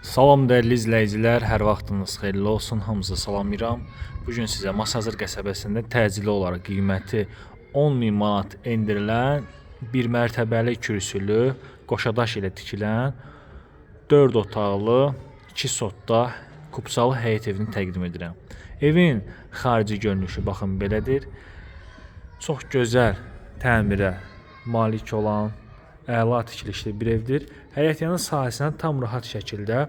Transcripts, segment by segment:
Salam dəyərli izləyicilər, hər vaxtınız xeyirli olsun. Hamınızı salamlayıram. Bu gün sizə Masazır qəsəbəsində təcili olaraq qiyməti 10 min manat endirilən bir mərtəbəli kürsülü qoşadaş ilə tikilən 4 otaqlı, 2 sotda kupsalı həyət evini təqdim edirəm. Evin xarici görünüşü baxın belədir. Çox gözəl təmirə malik olan əla tikilişli bir evdir. Həyətyanı sahəsinə tam rahat şəkildə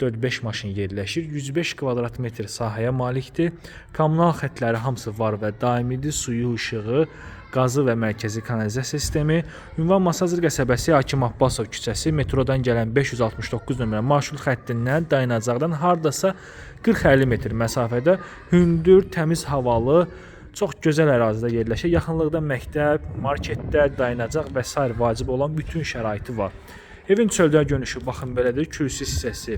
4-5 maşın yerləşir. 105 kvadrat metr sahəyə malikdir. Kommunal xəttləri hamısı var və daimidir. Suyu, işığı, qazı və mərkəzi kanalizasiya sistemi. Ünvan Masazır qəsəbəsi Hakim Abbasov küçəsi metrodan gələn 569 nömrə marşrut xəttindən dayanacaqdan hardasa 40-50 metr məsafədə hündür, təmiz havalı Çox gözəl ərazidə yerləşir. Yaxınlıqda məktəb, marketlər, dayanacaq və sair vacib olan bütün şəraiti var. Evin çöldə görünüşü baxın belədir. Kürsü hissəsi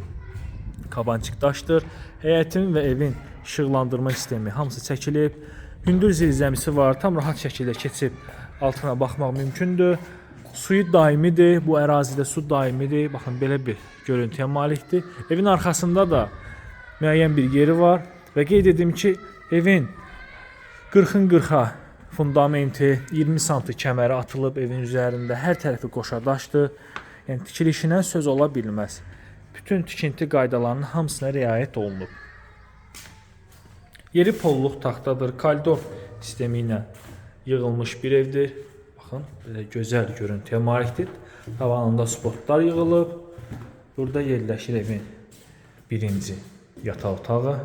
kabançıq daşdır. Həyətin və evin işıqlandırma sistemi hamısı çəkilib. Hündür zirzəmisi var. Tam rahat şəkildə keçib altına baxmaq mümkündür. Suyu daimidir. Bu ərazidə su daimidir. Baxın belə bir görüntüyə malikdir. Evin arxasında da müəyyən bir yeri var və qeyd edim ki, evin 40-ın 40-a fundamenti, 20 sm kəməri atılıb evin üzərində. Hər tərəfi qoşadaşdır. Yəni tikilişinə söz ola bilməz. Bütün tikinti qaydalarının hamısına riayət olunub. Yeri polluq taxtadır, koridor sistemi ilə yığılmış bir evdir. Baxın, belə gözəl görüntüyə malikdir. Tavanında spotlar yığılıb. Burada yerləşir evin birinci yataq otağı.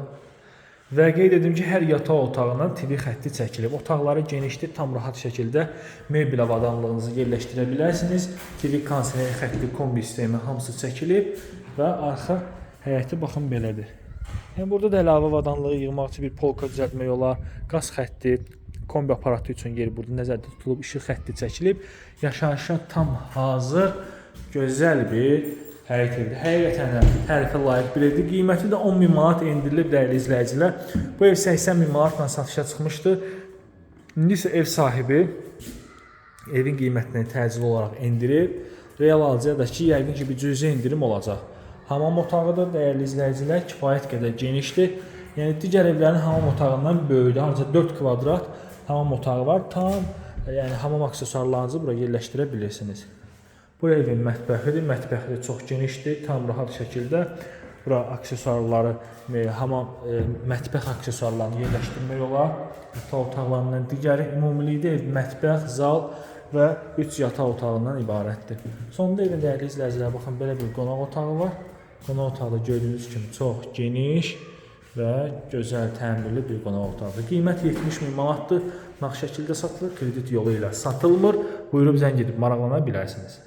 Və qeyd edim ki, hər yataq otağından TV xətti çəkilib. Otaqları genişdir, tam rahat şəkildə mebel avadanlığınızı yerləşdirə bilərsiniz. TV kondisioner xətti, kombi sistemi hamısı çəkilib və arxa həyəti baxın belədir. Yəni burada da əlavə avadanlığı yığmaq üçün bir polka düzəltmək olar. Qaz xətti, kombi aparatı üçün yer burada nəzərdə tutulub, işıq xətti çəkilib. Yaşayışa tam hazır, gözəl bir həyət evidir. Həqiqətən də tərifə layiq bir evdir. Qiyməti də 10 min manat endirilib dəyərli izləyicilər. Bu ev 80 min manatla satışa çıxmışdı. İndi isə ev sahibi evin qiymətini təcili olaraq endirib. Real alıcıya da ki, yəqin ki, bir cüzi endirim olacaq. Hamam otağı da dəyərli izləyicilər kifayət qədər genişdir. Yəni digər evlərin hamam otağından böyükdür. Ancaq 4 kvadrat hamam otağı var. Tam yəni hamam aksesuarlarınızı bura yerləşdirə bilirsiniz. Bu evin mətbəxidir. Mətbəxi də çox genişdir. Tam rahat şəkildə bura aksesuarları, e, hamam e, mətbəx aksesuarlarını yerləşdirmək olar. Yataq otaqlarından digəri ümumilikdə ev mətbəx, zal və 3 yataq otağından ibarətdir. Sonda evin dəyərli izləyicilər, baxın belə bir qonaq otağı var. Qonaq otağı gördüyünüz kimi çox geniş və gözəl təmirli bir qonaq otağıdır. Qiymət 70 min manatdır. Nağd şəkildə satılır, kredit yolu ilə satılmır. Buyurub zəng edib maraqlana bilərsiniz.